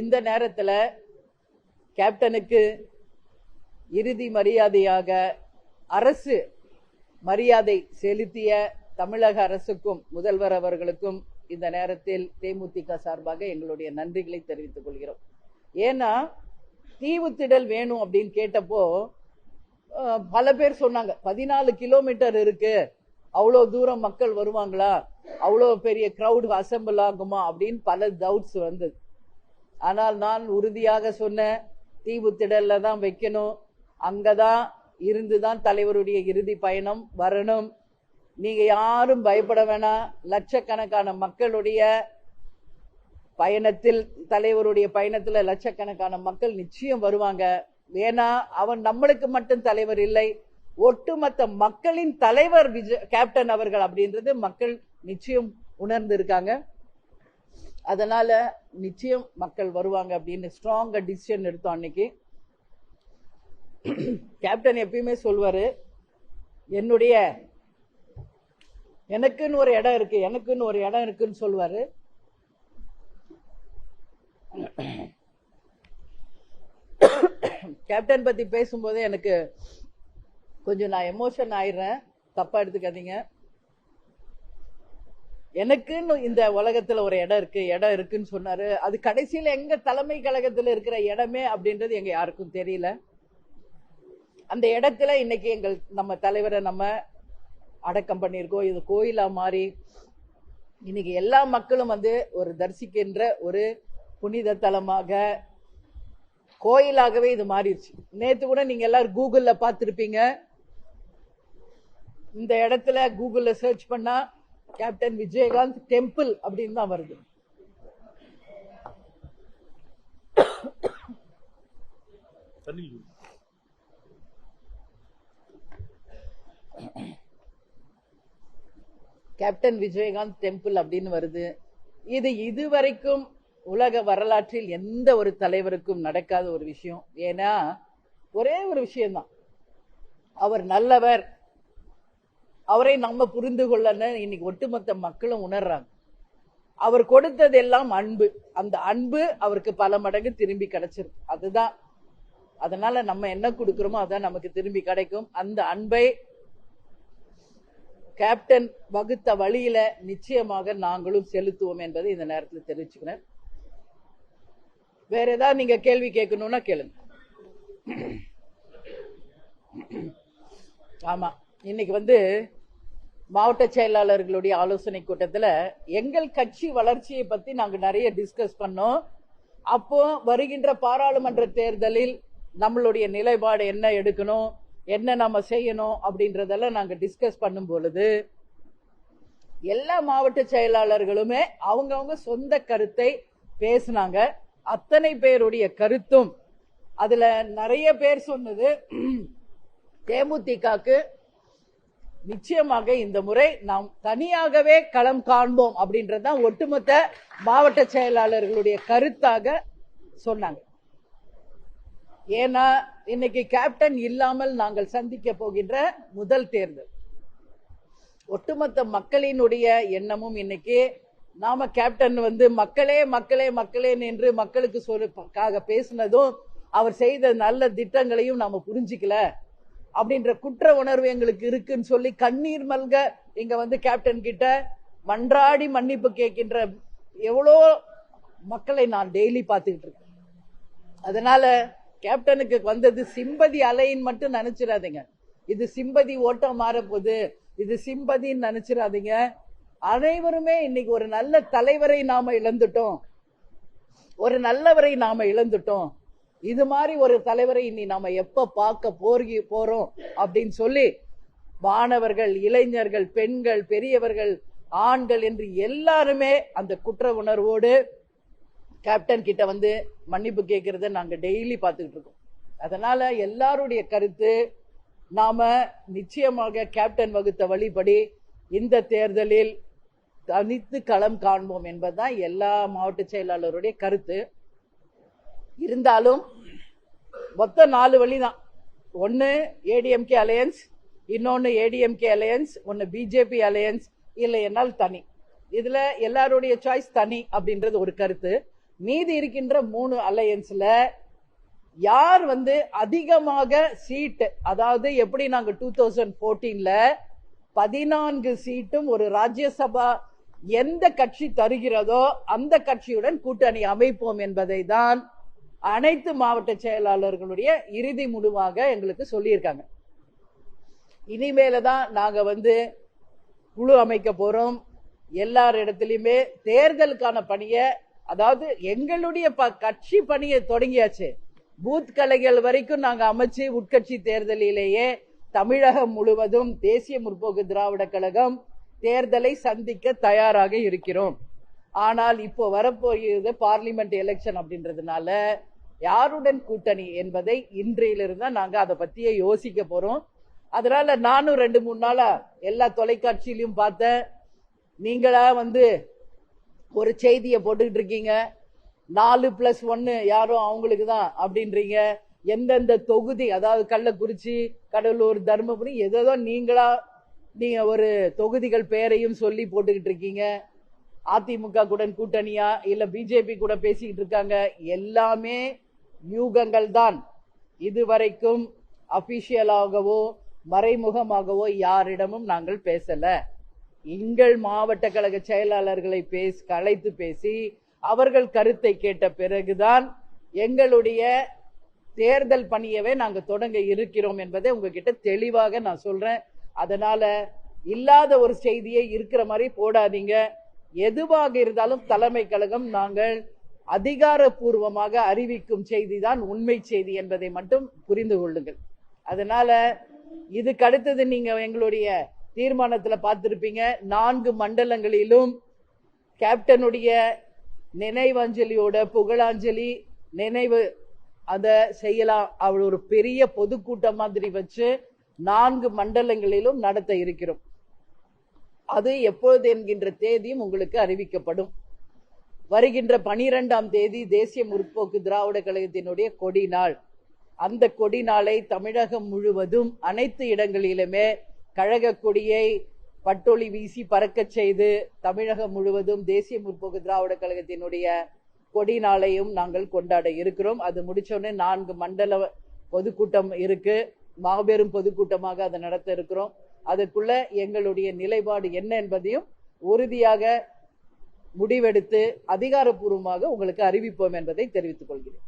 இந்த நேரத்தில் கேப்டனுக்கு இறுதி மரியாதையாக அரசு மரியாதை செலுத்திய தமிழக அரசுக்கும் முதல்வர் அவர்களுக்கும் இந்த நேரத்தில் தேமுதிக சார்பாக எங்களுடைய நன்றிகளை தெரிவித்துக் கொள்கிறோம். ஏன்னா தீவுத்திடல் வேணும் அப்படின்னு கேட்டப்போ பல பேர் சொன்னாங்க பதினாலு கிலோமீட்டர் இருக்கு அவ்வளோ தூரம் மக்கள் வருவாங்களா அவ்வளோ பெரிய க்ரௌடு அசம்பிள் ஆகுமா அப்படின்னு பல டவுட்ஸ் வந்தது. ஆனால் நான் உறுதியாக சொன்ன தீவுத்திடல்ல தான் வைக்கணும். அங்கதான் இருந்துதான் தலைவருடைய இறுதி பயணம் வரணும். நீங்க யாரும் பயப்பட வேணாம் லட்சக்கணக்கான மக்களுடைய பயணத்தில் தலைவருடைய பயணத்துல லட்சக்கணக்கான மக்கள் நிச்சயம் வருவாங்க. ஏன்னா அவன் நம்மளுக்கு மட்டும் தலைவர் இல்லை. ஒட்டுமொத்த மக்களின் தலைவர் விஜய் கேப்டன் அவர்கள் அப்படின்றது மக்கள் நிச்சயம் உணர்ந்து இருக்காங்க அதனால நிச்சயம் மக்கள் வருவாங்க அப்படின்னு ஸ்ட்ராங்கா டிசிஷன் எடுத்தோம் அன்னைக்கு. கேப்டன் எப்பயுமே சொல்வாரு என்னுடைய எனக்குன்னு ஒரு இடம் இருக்கு எனக்குன்னு ஒரு இடம் இருக்குன்னு சொல்லுவாரு கேப்டன் பத்தி பேசும்போது எனக்கு கொஞ்சம் நான் எமோஷன் ஆயிடுறேன். தப்பா எடுத்துக்காதீங்க. எனக்குன்னு இந்த உலகத்துல ஒரு இடம் இருக்கு இடம் இருக்குன்னு சொன்னாரு. அது கடைசியில எங்க தலைமை கழகத்துல இருக்கிற இடமே அப்படின்றது எங்க யாருக்கும் தெரியல. அந்த இடத்துல இன்னைக்கு எங்கள் நம்ம தலைவரை நம்ம அடக்கம் பண்ணியிருக்கோம். இது கோயிலா மாறி இன்னைக்கு எல்லா மக்களும் வந்து ஒரு தரிசிக்கின்ற ஒரு புனித தலமாக கோயிலாகவே இது மாறிடுச்சு. நேத்து கூட நீங்க எல்லாரும் கூகுள்ல பார்த்துருப்பீங்க. இந்த இடத்துல கூகுள்ல சர்ச் பண்ணா கேப்டன் விஜயகாந்த் டெம்பிள் அப்படின்னு தான் வருது. கேப்டன் விஜயகாந்த் டெம்பிள் அப்படின்னு வருது. இது இதுவரைக்கும் உலக வரலாற்றில் எந்த ஒரு தலைவருக்கும் நடக்காத ஒரு விஷயம். ஏன்னா ஒரே ஒரு விஷயம்தான். அவர் நல்லவர் அவரை நம்ம புரிந்து கொள்ளன்னு இன்னைக்கு ஒட்டுமொத்த மக்களும் உணர்றாங்க. அவர் கொடுத்தது எல்லாம் அன்பு. அந்த அன்பு அவருக்கு பல மடங்கு திரும்பி கிடைச்சிருக்கு. அதுதான். அதனால நம்ம என்ன கொடுக்கிறோமோ அதான் நமக்கு திரும்பி கிடைக்கும். அந்த அன்பை கேப்டன் வகுத்த வழியில நிச்சயமாக நாங்களும் செலுத்துவோம் என்பதை இந்த நேரத்தில் தெரிவிச்சுக்கிறேன். வேற ஏதாவது நீங்க கேள்வி கேட்கணும்னா கேளுங்க. ஆமா. இன்னைக்கு வந்து மாவட்ட செயலாளர்களுடைய ஆலோசனை கூட்டத்தில் எங்கள் கட்சி வளர்ச்சியை பத்தி நாங்கள் நிறைய டிஸ்கஸ் பண்ணோம். அப்போ வருகின்ற பாராளுமன்ற தேர்தலில் நம்மளுடைய நிலைப்பாடு என்ன எடுக்கணும் என்ன நம்ம செய்யணும் அப்படின்றதெல்லாம் நாங்கள் டிஸ்கஸ் பண்ணும் பொழுது எல்லா மாவட்ட செயலாளர்களுமே அவங்கவுங்க சொந்த கருத்தை பேசினாங்க. அத்தனை பேருடைய கருத்தும் அதுல நிறைய பேர் சொன்னது. தேமுதிகக்கு நிச்சயமாக இந்த முறை நாம் தனியாகவே களம் காண்போம் அப்படின்றதுதான் ஒட்டுமொத்த மாவட்ட செயலாளர்களுடைய கருத்தாக சொன்னாங்க. ஏன்னா இன்னைக்கு கேப்டன் இல்லாமல் நாங்கள் சந்திக்க போகின்ற முதல் தேர்தல். ஒட்டுமொத்த மக்களினுடைய எண்ணமும் இன்னைக்கு நாம கேப்டன் வந்து மக்களே மக்களே மக்களே என்று மக்களுக்கு சொல்லுக்காக பேசினதும் அவர் செய்த நல்ல திட்டங்களையும் நாம புரிஞ்சுக்கல. அப்படின்ற குற்ற உணர்வு எங்களுக்கு இருக்குன்னு சொல்லி கண்ணீர் மல்க இங்க வந்து கேப்டன் கிட்ட மன்றாடி மன்னிப்பு கேட்கின்ற எவ்வளோ மக்களை நான் டெய்லி பார்த்துக்கிட்டு இருக்கேன். அதனால கேப்டனுக்கு வந்தது சிம்பதி அலைன்னு மட்டும் நினைச்சிடாதீங்க. இது சிம்பதி ஓட்டம் மாறப்போகுது. இது சிம்பதின்னு நினைச்சிடாதீங்க. அனைவருமே இன்னைக்கு ஒரு நல்ல தலைவரை நாம இழந்துட்டோம். ஒரு நல்லவரை நாம இழந்துட்டோம். இது மாதிரி ஒரு தலைவரை இனி நம்ம எப்ப பார்க்க போறி போறோம் அப்படின்னு சொல்லி மாணவர்கள் இளைஞர்கள் பெண்கள் பெரியவர்கள் ஆண்கள் என்று எல்லாருமே அந்த குற்ற உணர்வோடு கேப்டன் கிட்ட வந்து மன்னிப்பு கேட்கறத நாங்க டெய்லி பார்த்துக்கிட்டு இருக்கோம். அதனால எல்லாருடைய கருத்து நாம நிச்சயமாக கேப்டன் வகுத்த வழிபடி இந்த தேர்தலில் தனித்து களம் காண்போம் என்பதுதான் எல்லா மாவட்ட செயலாளருடைய கருத்து. இருந்தாலும் மொத்தம் நாலு வழி தான் ஒன்று ஏடிஎம்கே அலையன்ஸ் இன்னொன்று ஏடிஎம்கே அலையன்ஸ் ஒன்று பிஜேபி அலையன்ஸ் இல்லை என்னால் தனி. இதில் எல்லாருடைய சாய்ஸ் தனி அப்படின்றது ஒரு கருத்து. மீதி இருக்கின்ற மூணு அலையன்ஸில் யார் வந்து அதிகமாக சீட்டு அதாவது எப்படி நாங்கள் டூ தௌசண்ட் ஃபோர்டீனில் பதினான்கு சீட்டும் ஒரு ராஜ்யசபா எந்த கட்சி தருகிறதோ அந்த கட்சியுடன் கூட்டணி அமைப்போம் என்பதை தான் அனைத்து மாவட்ட செயலாளர்களுடைய இறுதி முடிவாக எங்களுக்கு சொல்லியிருக்காங்க. இனிமேல தான் நாங்க வந்து குழு அமைக்க போறோம். எல்லார் இடத்துலயுமே தேர்தலுக்கான பணியை அதாவது எங்களுடைய ப- கட்சி பணியை தொடங்கியாச்சு. பூத் கலைகள் வரைக்கும் நாங்க அமைச்சு உட்கட்சி தேர்தலிலேயே தமிழகம் முழுவதும் தேசிய முற்போக்கு திராவிட கழகம் தேர்தலை சந்திக்க தயாராக இருக்கிறோம். ஆனால் இப்போ வரப்போகிறது பார்லிமெண்ட் எலெக்ஷன் அப்படின்றதுனால யாருடன் கூட்டணி என்பதை இன்றையிலிருந்து தான் நாங்க அதை பத்தியே யோசிக்க போறோம். அதனால நானும் ரெண்டு மூணு நாளாக எல்லா தொலைக்காட்சியிலையும் பார்த்தேன். நீங்களா வந்து ஒரு செய்தியை போட்டுக்கிட்டு இருக்கீங்க. நாலு பிளஸ் ஒன்னு யாரும் அவங்களுக்கு தான் அப்படின்றீங்க. எந்தெந்த தொகுதி அதாவது கள்ளக்குறிச்சி கடலூர் தருமபுரி எதோ நீங்களா நீங்க ஒரு தொகுதிகள் பெயரையும் சொல்லி போட்டுக்கிட்டு இருக்கீங்க. அதிமுக கூட கூட்டணியா இல்ல பிஜேபி கூட பேசிக்கிட்டு இருக்காங்க. எல்லாமே யூகங்கள் தான் இதுவரைக்கும் அபிஷியலாகவோ மறைமுகமாகவோ யாரிடமும் நாங்கள் பேசல. எங்கள் மாவட்ட கழக செயலாளர்களை பேசி கலைத்து பேசி அவர்கள் கருத்தை கேட்ட பிறகுதான் எங்களுடைய தேர்தல் பணியவே நாங்கள் தொடங்க இருக்கிறோம் என்பதை உங்ககிட்ட தெளிவாக நான் சொல்றேன். அதனால இல்லாத ஒரு செய்தியை இருக்கிற மாதிரி போடாதீங்க. எதுவாக இருந்தாலும் தலைமை கழகம் நாங்கள் அதிகாரப்பூர்வமாக அறிவிக்கும் செய்தி தான் உண்மை செய்தி என்பதை மட்டும் புரிந்து கொள்ளுங்கள். அதனால இதுக்கு அடுத்தது நீங்க எங்களுடைய தீர்மானத்துல பார்த்திருப்பீங்க நான்கு மண்டலங்களிலும் கேப்டனுடைய நினைவஞ்சலியோட புகழாஞ்சலி நினைவு அதை செய்யலாம். அவள் ஒரு பெரிய பொதுக்கூட்டம் மாதிரி வச்சு நான்கு மண்டலங்களிலும் நடத்த இருக்கிறோம். அது எப்பொழுது என்கின்ற தேதியும் உங்களுக்கு அறிவிக்கப்படும். வருகின்ற பனிரெண்டாம் தேதி தேசிய முற்போக்கு திராவிட கழகத்தினுடைய கொடி நாள். அந்த கொடி நாளை தமிழகம் முழுவதும் அனைத்து இடங்களிலுமே கழக கொடியை பட்டொளி வீசி பறக்கச் செய்து தமிழகம் முழுவதும் தேசிய முற்போக்கு திராவிட கழகத்தினுடைய கொடி நாளையும் நாங்கள் கொண்டாட இருக்கிறோம். அது முடிச்சோடனே நான்கு மண்டல பொதுக்கூட்டம் இருக்கு. மாபெரும் பொதுக்கூட்டமாக அதை நடத்த இருக்கிறோம். அதுக்குள்ள எங்களுடைய நிலைப்பாடு என்ன என்பதையும் உறுதியாக முடிவெடுத்து அதிகாரப்பூர்வமாக உங்களுக்கு அறிவிப்போம் என்பதை தெரிவித்துக் கொள்கிறேன்.